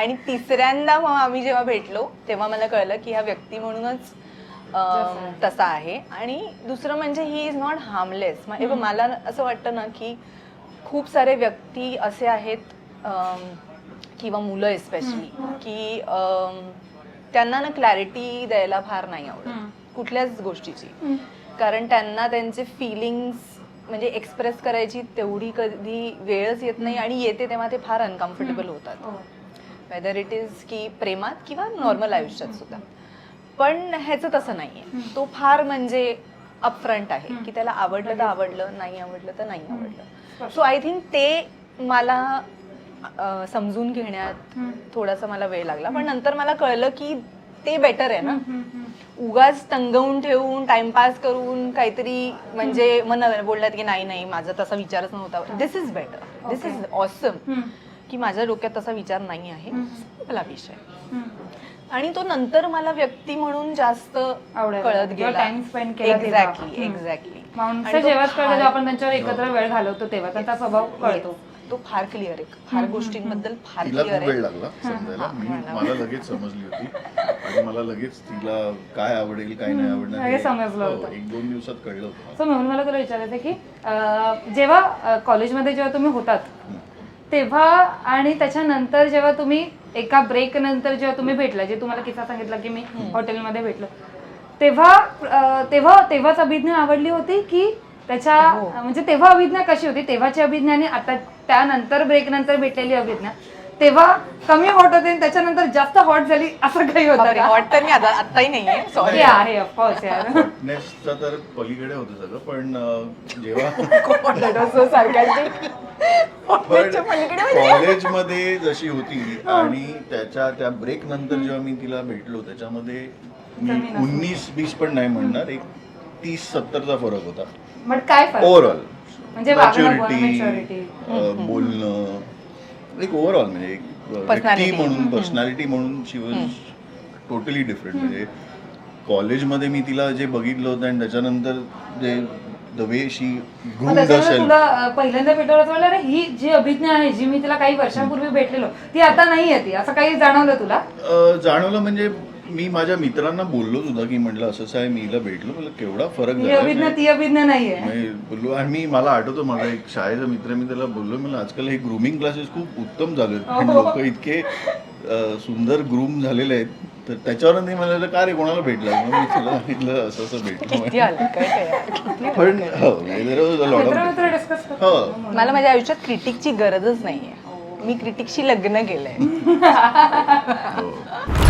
आणि तिसऱ्यांदा मग आम्ही जेव्हा भेटलो तेव्हा मला कळलं की हा व्यक्ती म्हणूनच अं, तसा आहे. आणि दुसरं म्हणजे ही इज नॉट हार्मलेस मला असं वाटतं ना की खूप सारे व्यक्ती असे आहेत अं, किंवा मुलं एस्पेशली की अं, त्यांना ना क्लॅरिटी द्यायला फार नाही आवडत. कुठल्याच गोष्टीची. कारण त्यांना त्यांचे फिलिंग्स म्हणजे एक्सप्रेस करायची तेवढी कधी वेळच येत नाही आणि येते तेव्हा ते फार अनकम्फर्टेबल होतात. वेदर इट इज की प्रेमात किंवा नॉर्मल आयुष्यात सुद्धा. पण ह्याचं तसं नाहीये. तो फार म्हणजे अपफ्रंट आहे. की त्याला आवडलं तर आवडलं नाही आवडलं तर नाही आवडलं. सो आय थिंक ते मला समजून घेण्यात थोडासा मला वेळ लागला. पण नंतर मला कळलं की ते बेटर आहे ना. उगाच तंगवून ठेवून टाइमपास करून काहीतरी म्हणजे मन बोलण्यात की नाही नाही माझा तसा विचारच नव्हता. This is better this is awesome की माझ्या डोक्यात तसा विचार नाही आहे. मला विषय. आणि तो नंतर मला व्यक्ती म्हणून जास्त कळत. गेला. केला. एक्झॅक्टली. एक्झॅक्टली माणसं जेव्हा आपण त्यांच्यावर एकत्र वेळ घालवतो तेव्हा त्यांचा स्वभाव कळतो. तो फार क्लिअर आहे. फार गोष्टींबद्दल फार क्लिअर वेळ लागला समजायला. मी मला लगेच समजली होती. आणि मला लगेच तिला काय आवडेल काय नाही आवडणार हे- समजलं हो, होतं. एक दोन दिवसात कळलं होतं. सो म्हणून मला तुला विचारायचं की जेव्हा कॉलेजमध्ये जेव्हा तुम्ही होतात तेव्हा आणि त्याच्यानंतर जेव्हा तुम्ही एका ब्रेक नंतर जेव्हा तुम्ही भेटला जे तुम्हाला किस्सा सांगितला की मी हॉटेलमध्ये भेटलो तेव्हा तेव्हा तेव्हाच अभिज्ञा आवडली होती की त्याच्या म्हणजे तेव्हा अभिज्ञा कशी होती? तेव्हाची अभिज्ञा आणि आता त्यानंतर ब्रेक नंतर भेटलेली अभिज्ञा. तेव्हा कमी हॉट होते आणि त्याच्यानंतर जास्त हॉट झाली असं काही होतं का? हॉट तर मी आता आत्ताही नाहीये. सॉरी हे आहे ऑफकोर्स यार हॉटनेसचा तर पलीकडे होतं सगळं पण अं, जेव्हा पण कॉलेजमध्ये जशी होती आणि त्याच्या त्या ब्रेक नंतर जेव्हा मी तिला भेटलो त्याच्यामध्ये मी उन्नीस बीस पण नाही म्हणणार एक तीस सत्तरचा फरक होता. काय फरक? ओव्हरऑल म्हणजे वागणं, बोलणं, maturity. बोलणं एक ओव्हरऑल म्हणजे एक व्यक्ती. म्हणून पर्सनॅलिटी म्हणून शी वॉज टोटली डिफरंट म्हणजे कॉलेजमध्ये मी तिला जे बघितलं होतं आणि त्याच्यानंतर जे द वे शी तुला पहिल्यांदा भेटवलं अरे ही जी अभिज्ञा आहे जी मी तिला काही वर्षांपूर्वी भेटलेलो ती आता नाही आहे ती. असं काही जाणवलं तुला? जाणवलं म्हणजे मी माझ्या मित्रांना बोललो सुद्धा की म्हटलं असं असं आहे मी हिला भेटलो. मला केवढा फरक ही झाला अभिज्ञा ती अभिज्ञा नाहीये. मी बोललो आणि मी मला आठवतो माझा एक शाळेचा मित्र मी त्याला बोललो मला आजकाल हे ग्रुमिंग क्लासेस खूप उत्तम झाले लोक इतके अ, सुंदर ग्रूम झालेले आहेत. तर त्याच्यावर मी मला का रे कोणाला भेटला? मग मी तिला सांगितलं असं असं भेटलो. किती हलकट आहे यार, किती पण हो there was a lot of- मित्र मित्र डिस्कस हो. मला माझ्या आयुष्यात क्रिटिकची गरजच नाहीये. मी क्रिटिकशी लग्न केलंय. हो.